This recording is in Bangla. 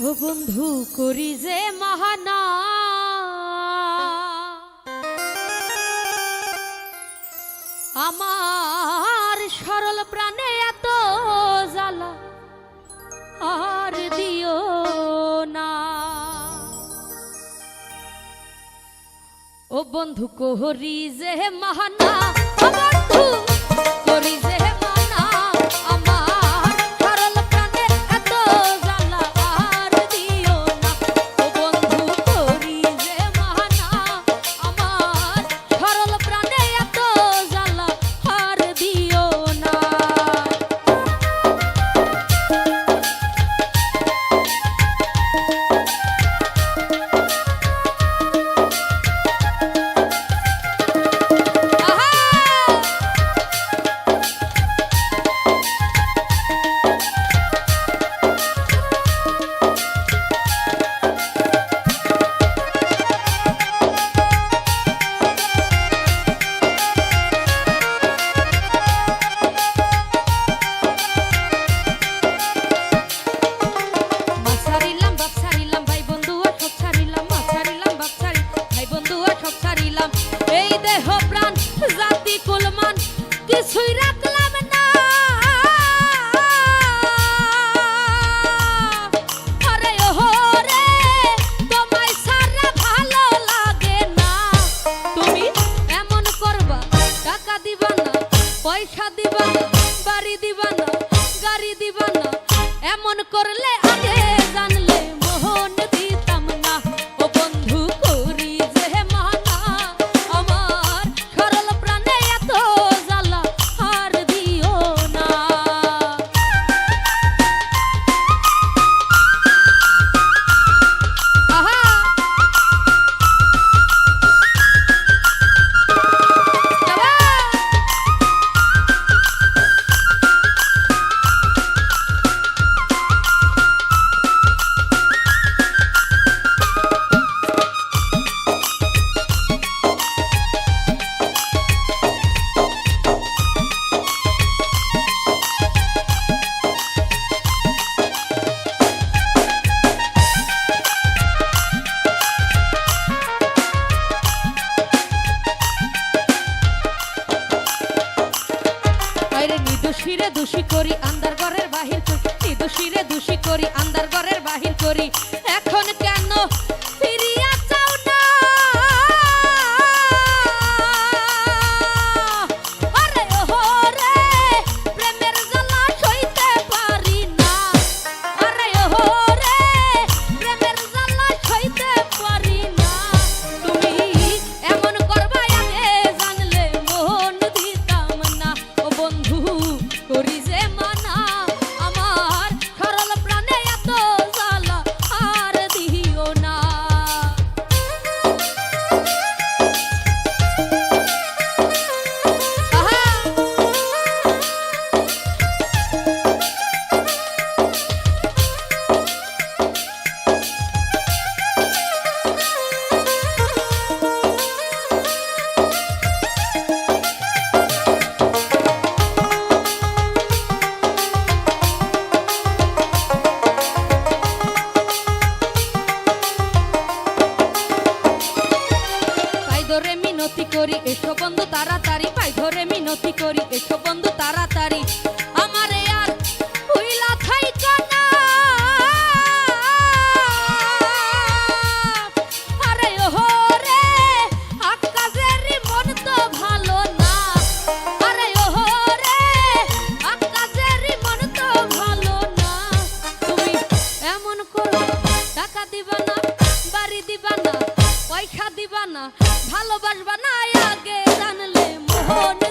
বন্ধু, করি যে মহানা। আমার সরল প্রাণে এত জ্বালা, আর দিও না। ও বন্ধু কোহরি যে মহানা। বন্ধু, করি যে দোষীরে দোষী করি আন্দার ঘরের বাহির চোখে। দোষীরে দোষী করি আন্দার তাড়াতাড়ি পাই ধরে মিনতি করি এসো বন্ধু তাড়াতাড়ি। আমারে আর উইলা থাইকা Oh, no.